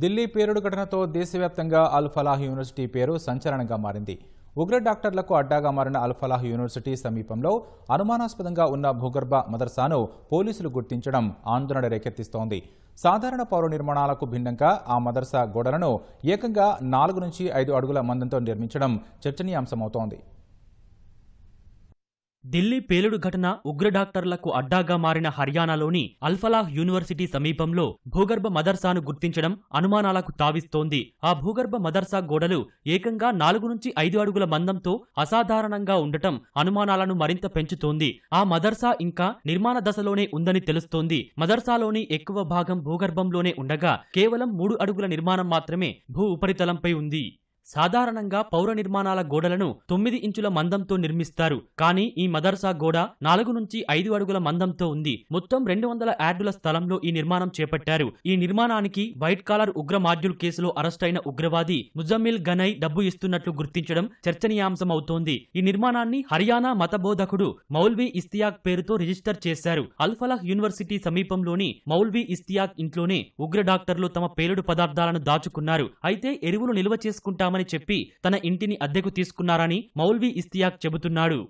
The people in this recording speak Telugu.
ఢిల్లీ పేరుడు ఘటనతో దేశవ్యాప్తంగా అల్ ఫలాహ్ యూనివర్సిటీ పేరు సంచలనంగా మారింది. ఉగ్ర డాక్టర్లకు అడ్డాగా మారిన అల్ ఫలాహ్ యూనివర్సిటీ సమీపంలో అనుమానాస్పదంగా ఉన్న భూగర్భ మదర్సాను పోలీసులు గుర్తించడం ఆందోళన రేకెత్తిస్తోంది. సాధారణ పౌర నిర్మాణాలకు భిన్నంగా ఆ మదర్సా గోడలను ఏకంగా నాలుగు నుంచి ఐదు అడుగుల మందంతో నిర్మించడం చర్చనీయాంశమవుతోంది. ఢిల్లీ పేలుడు ఘటన ఉగ్ర డాక్టర్లకు అడ్డాగా మారిన హర్యానాలోని అల్ఫలాహ్ యూనివర్సిటీ సమీపంలో భూగర్భ మదర్సాను గుర్తించడం అనుమానాలకు తావిస్తోంది. ఆ భూగర్భ మదర్సా గోడలు ఏకంగా నాలుగు నుంచి ఐదు అడుగుల మందంతో అసాధారణంగా ఉండటం అనుమానాలను మరింత పెంచుతోంది. ఆ మదర్సా ఇంకా నిర్మాణ దశలోనే ఉందని తెలుస్తోంది. మదర్సాలోని ఎక్కువ భాగం భూగర్భంలోనే ఉండగా కేవలం మూడు అడుగుల నిర్మాణం మాత్రమే భూ ఉపరితలంపై ఉంది. సాధారణంగా పౌర నిర్మాణాల గోడలను తొమ్మిది ఇంచుల మందంతో నిర్మిస్తారు. కానీ ఈ మదర్సా గోడ నాలుగు నుంచి ఐదు అడుగుల మందంతో ఉంది. మొత్తం రెండు వందల యార్డుల స్థలంలో ఈ నిర్మాణం చేపట్టారు. ఈ నిర్మాణానికి వైట్ కాలర్ ఉగ్ర మాడ్యూల్ కేసులో అరెస్టైన ఉగ్రవాది ముజమ్మిల్ గనై డబ్బు ఇస్తున్నట్లు గుర్తించడం చర్చనీయాంశమవుతోంది. ఈ నిర్మాణాన్ని హర్యానా మతబోధకుడు మౌల్వీ ఇస్తియాక్ పేరుతో రిజిస్టర్ చేశారు. అల్ఫలాహ్ యూనివర్సిటీ సమీపంలోని మౌల్వీ ఇస్తియాక్ ఇంట్లోనే ఉగ్ర డాక్టర్లు తమ పేలుడు పదార్థాలను దాచుకున్నారు. అయితే ఎరువులు నిల్వ చేసుకుంటామని చెప్పి తన ఇంటిని అద్దెకు తీసుకున్నారని మౌల్వీ ఇస్తియాక్ చెబుతున్నాడు.